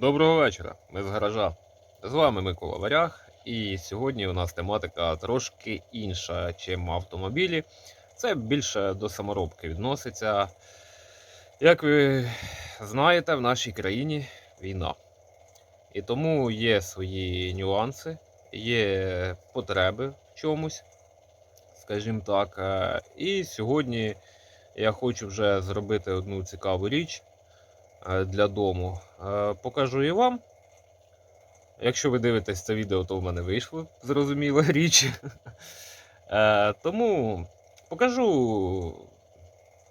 Доброго вечора, ми з гаража. З вами Микола Варяг, і сьогодні у нас тематика трошки інша, чим автомобілі. Це більше до саморобки відноситься. Як ви знаєте, в нашій країні війна. І тому є свої нюанси, є потреби в чомусь, скажімо так. Е, І сьогодні я хочу вже зробити одну цікаву річ для дому. Е, Покажу і вам. Якщо ви дивитесь це відео, то в мене вийшло зрозуміла річ. Е, Тому покажу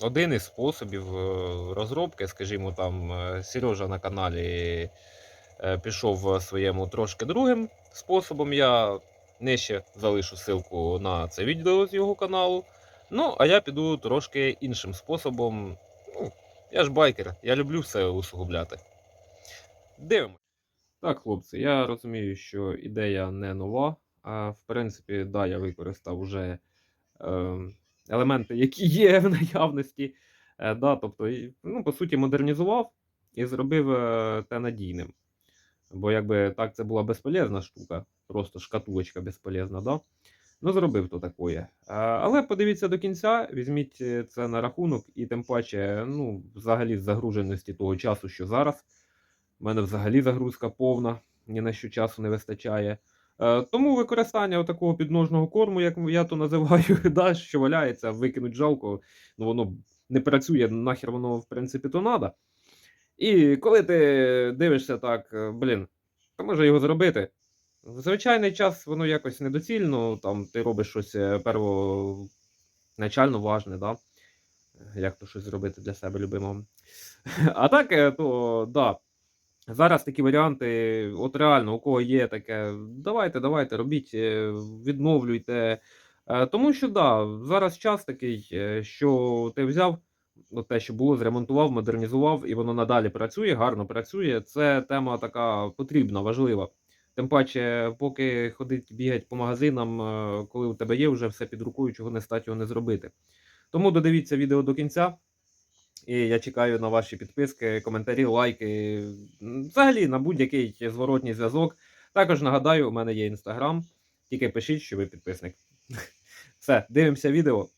один із способів е, розробки, скажімо, там е, Сережа на каналі е, пішов своєму трошки другим способом. Я нижче залишу ссылку на це відео з його каналу. Ну, а я піду трошки іншим способом. Я ж байкер, я люблю все усугубляти. Дивимось. Так, хлопці, я розумію, що ідея не нова. А в принципі, да, я використав вже е, елементи, які є в наявності. Е, да, тобто, ну, по суті, модернізував і зробив е, те надійним. Бо якби так це була безполезна штука, просто шкатулочка безполезна, да? Ну, зробив то такое. Але подивіться до кінця, візьміть е, це на рахунок, і тим паче, ну, взагалі, з загруженості того часу, що зараз. У мене взагалі загрузка повна, ні на що часу не вистачає. Е, тому використання такого підножного корму, як я то називаю, да, що валяється, викинуть жалко, ну воно не працює, нахер воно в принципі то надо. І коли ти дивишся так, е, блін, може його зробити. В звичайний час воно якось недоцільно, там ти робиш щось е, первоначально важне, да? як то щось зробити для себе любимого. А так, е, то да. Зараз такі варіанти, от реально, у кого є таке, давайте, давайте, робіть, е, відновлюйте. Тому що да, зараз час такий, що ти взяв от те, що було, зремонтував, модернізував, і воно надалі працює, гарно працює. Це тема така потрібна, важлива. Тим паче, поки ходить бігать по магазинам, е, коли у тебе є вже все під рукою, чого не стать його не зробити. Тому додивіться відео до кінця. І я чекаю на ваші підписки, коментарі, лайки, взагалі на будь-який зворотній зв'язок. Також нагадаю, у мене є інстаграм. Тільки пишіть, що ви підписник. Все, дивимося відео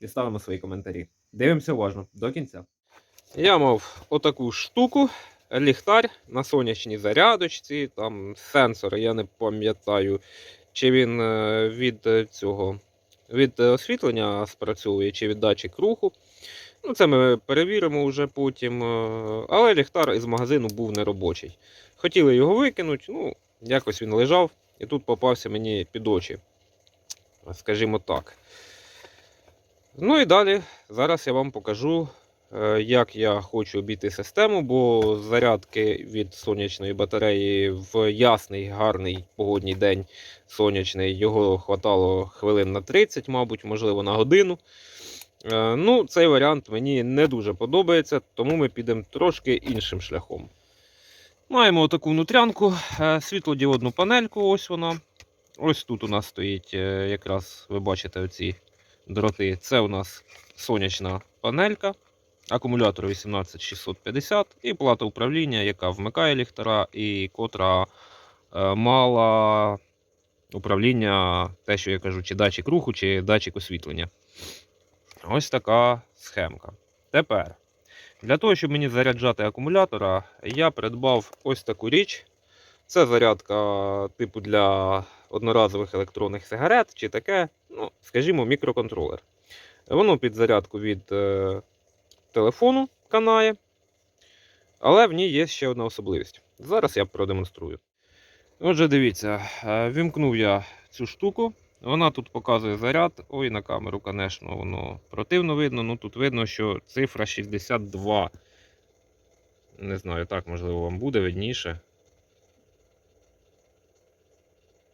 і ставимо свої коментарі. Дивимося уважно до кінця. Я мав отаку штуку, ліхтар на сонячній зарядочці, там сенсор, я не пам'ятаю, чи він е, від е, цього від освітлення спрацьовує, чи від датчик руху. Ну, це ми перевіримо вже потім. е, Але ліхтар із магазину був неробочий. Хотіли його викинути, ну, якось він лежав, і тут попався мені під очі. Скажімо так. Ну і далі, зараз я вам покажу, як я хочу обійти систему, бо зарядки від сонячної батареї в ясний, гарний погодній день сонячний, його хватало хвилин на 30, мабуть, можливо, на годину. Е, Ну, цей варіант мені не дуже подобається, тому ми підемо трошки іншим шляхом. Маємо таку внутрянку, е, світлодіодну панельку. Ось вона. Ось тут у нас стоїть, е, якраз ви бачите оці дроти. Це у нас сонячна панелька, акумулятор 18650 і плата управління, яка вмикає ліхтара і котра е, мала управління, те, що я кажу, чи датчик руху, чи датчик освітлення. Ось така схемка. Тепер, для того, щоб мені заряджати акумулятора, я придбав ось таку річ. Це зарядка типу для одноразових електронних сигарет чи таке, ну, скажімо, мікроконтролер. Воно під зарядку від е, телефону канає, але в ній є ще одна особливість. Зараз я продемонструю. Отже, дивіться, е, вімкнув я цю штуку. Вона тут показує заряд. Ой, на камеру, звісно, воно противно видно. Ну тут видно, що цифра 62. Не знаю, так, можливо, вам буде видніше.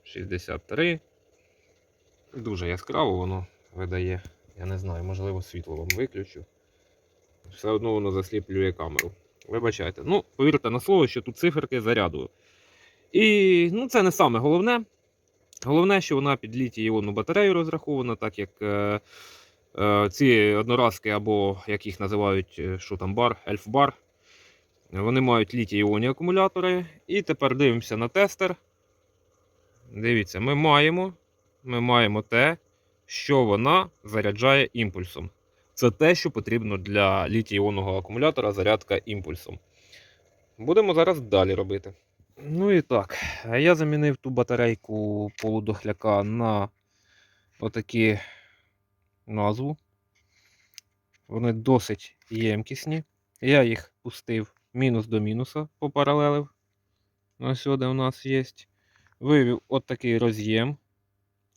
63. Дуже яскраво воно видає. Я не знаю, можливо, світло вам виключу. Все одно воно засліплює камеру. Вибачайте. Ну, повірте на слово, що тут циферки заряду. І ну, це не саме головне. Головне, що вона під літій іонну батарею розрахована, так як е, е, ці одноразки, або як їх називають, е, що там бар, ельфбар. Вони мають літій-іонні акумулятори. І тепер дивимося на тестер. Дивіться, ми маємо, ми маємо те, що вона заряджає імпульсом. Це те, що потрібно для літій-іонного акумулятора зарядка імпульсом. Будемо зараз далі робити. Ну і так, я замінив ту батарейку полудохляка на отакі назву. Вони досить ємкісні. Я їх пустив мінус до мінуса попаралелив. Ось сюди у нас є. Вивів от такий роз'єм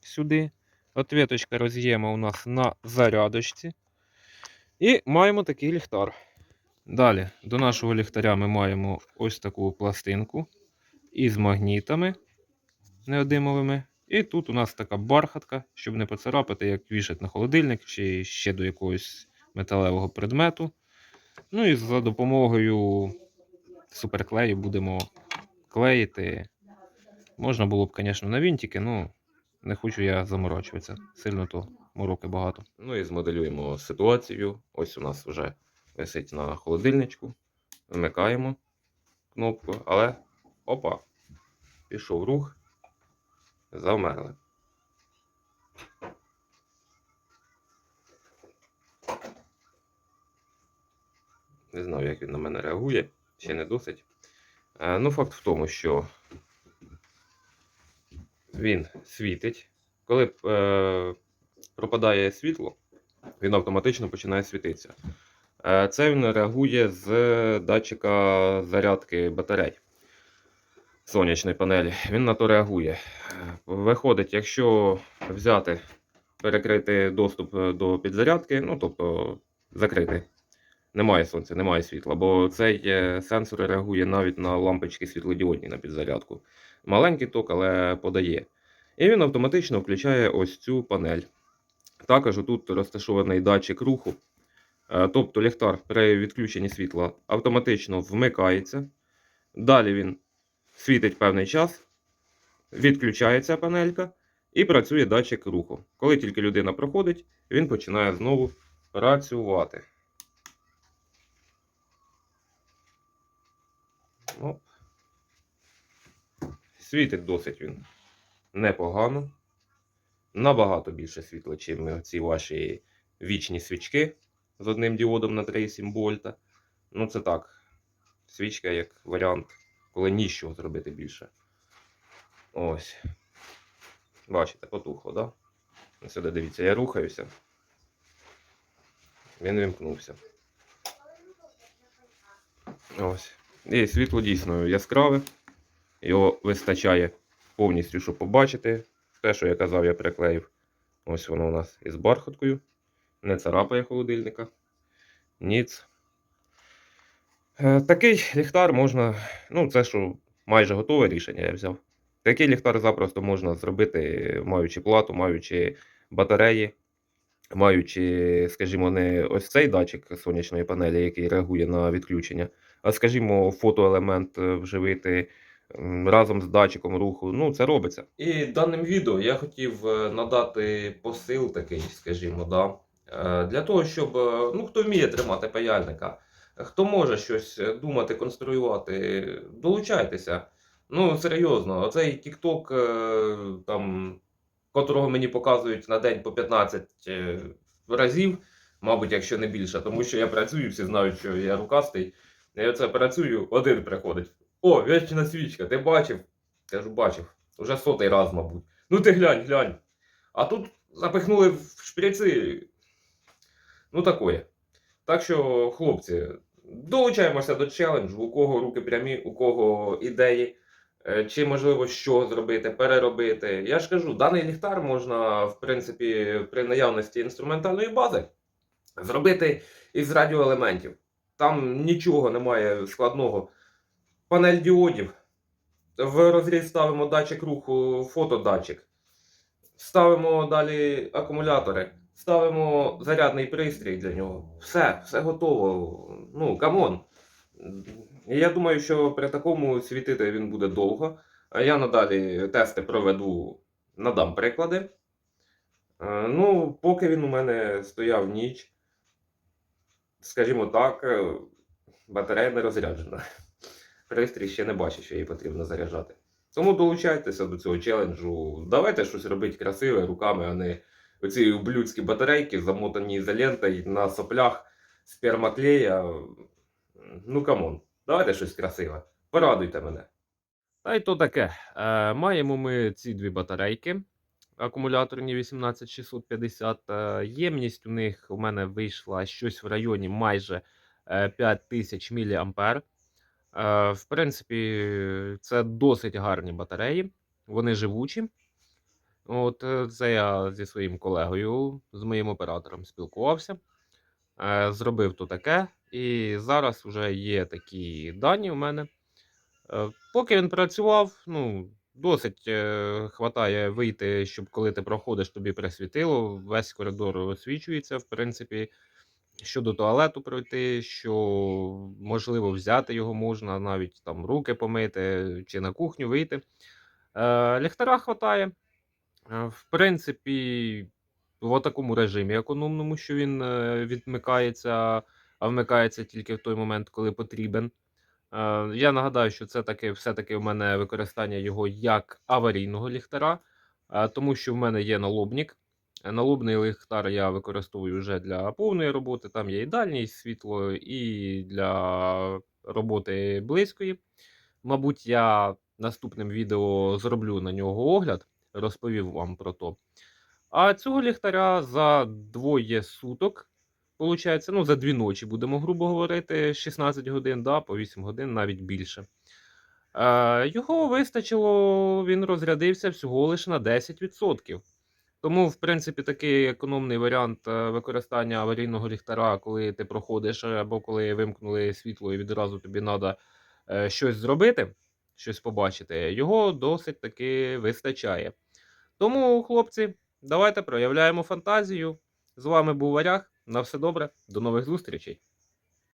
сюди. Ответочка роз'єма у нас на зарядочці. І маємо такий ліхтар. Далі, до нашого ліхтаря ми маємо ось таку пластинку із магнітами неодимовими. І тут у нас така бархатка, щоб не поцарапати, як вішать на холодильник чи ще до якогось металевого предмету. Ну і за допомогою суперклею будемо клеїти. Можна було б, звісно, на вінтики, ну не хочу я заморочуватися. Сильно то мороки багато. Ну і змоделюємо ситуацію. Ось у нас вже висить на холодильничку. Вмикаємо кнопку, але опа, пішов рух. Завмерли. Не знаю, як він на мене реагує, ще не досить. Е, Ну, факт в тому, що він світить. Коли е, пропадає світло, він автоматично починає світитися. Е, Це він реагує з датчика зарядки батарей сонячної панелі. Він на то реагує. Е, Виходить, якщо взяти, перекрити доступ е, до підзарядки, ну тобто закрити. Немає сонця, немає світла, бо цей е, сенсор реагує навіть на лампочки світлодіодні на підзарядку. Маленький ток, але подає. І він автоматично включає ось цю панель. Також тут розташований датчик руху. Е, Тобто ліхтар при відключенні світла автоматично вмикається. Далі він світить певний час, відключається панелька і працює датчик руху. Коли тільки людина проходить, він починає знову працювати. Оп. Світить досить він непогано. Набагато більше світла, ніж ці ваші вічні свічки з одним діодом на 3,7 вольта. Ну, це так. Свічка як варіант, коли нічого зробити більше. Ось. Бачите, потухло, так? Да? Сюди дивіться, я рухаюся. Він вимкнувся. Ось. І світло дійсно яскраве. Його вистачає повністю, щоб побачити. Те, що я казав, я приклеїв. Ось воно у нас із бархаткою. Не царапає холодильника. Ніц. Е, Такий ліхтар можна. Ну, це що майже готове рішення я взяв. Такий ліхтар запросто можна зробити, маючи плату, маючи батареї, маючи, скажімо, не ось цей датчик сонячної панелі, який реагує на відключення, а скажімо, фотоелемент е, вживити разом з датчиком руху. Ну, це робиться. І даним відео я хотів е, надати посил такий, скажімо, да, е, для того, щоб е, ну, хто вміє тримати паяльника, хто може щось думати, конструювати, долучайтеся. Ну, серйозно, оцей е, там, котрого мені показують на день по 15 е, разів, мабуть, якщо не більше, тому що я працюю, всі знають, що я рукастий. Я оце працюю, один приходить. О, вічна свічка, ти бачив? Кажу, бачив. Уже сотий раз, мабуть. Ну ти глянь, глянь. А тут запихнули в шприци. Ну, такое. Так що, хлопці, долучаємося до челенджу, у кого руки прямі, у кого ідеї. Е, Чи можливо що зробити, переробити. Я ж кажу, даний ліхтар можна, в принципі, при наявності інструментальної бази зробити із радіоелементів. Там нічого немає складного. Панель діодів. В розріз ставимо датчик руху, фотодатчик. Ставимо далі акумулятори. Ставимо зарядний пристрій для нього. Все, все готово. Ну, камон. Я думаю, що при такому світити він буде довго. Я надалі тести проведу, надам приклади. Е, Ну, поки він у мене стояв ніч, скажімо так, е, батарея не розряджена. Пристрій ще не бачить, що її потрібно заряджати. Тому долучайтеся до цього челенджу. Давайте щось робити красиве руками, а не оці ублюдські батарейки, замотані ізолентою на соплях спермаклея. Ну камон, давайте щось красиве. Порадуйте мене. Та й то таке. Е, маємо ми ці дві батарейки. Акумуляторні 18650. Е, ємність у них у мене вийшла щось в районі майже е, 5000 мА. Е, в принципі, це досить гарні батареї. Вони живучі. От е, це я зі своїм колегою, з моїм оператором спілкувався. Е, Зробив то таке, і зараз вже є такі дані у мене. Поки він працював, ну, досить хватає вийти, щоб коли ти проходиш, тобі присвітило. Весь коридор освічується, в принципі. Що до туалету пройти, що можливо взяти його можна, навіть там руки помити чи на кухню вийти. Е, ліхтара хватає. Е, В принципі, в такому режимі економному, що він е, відмикається, а вмикається тільки в той момент, коли потрібен. Я нагадаю, що це таки все-таки в мене використання його як аварійного ліхтара, тому що в мене є налобник. Налобний ліхтар я використовую вже для повної роботи. Там є і дальність світло, і для роботи близької. Мабуть, я наступним відео зроблю на нього огляд, розповів вам про то. А цього ліхтаря за двоє суток, получається, ну, за дві ночі, будемо грубо говорити, 16 годин, да, по 8 годин, навіть більше. Е, його вистачило, він розрядився всього лише на 10%. Тому, в принципі, такий економний варіант е, використання аварійного ліхтара, коли ти проходиш, або коли вимкнули світло і відразу тобі треба щось зробити, щось побачити, його досить таки вистачає. Тому, хлопці, давайте проявляємо фантазію. З вами був Варяг. На все добре, до нових зустрічей.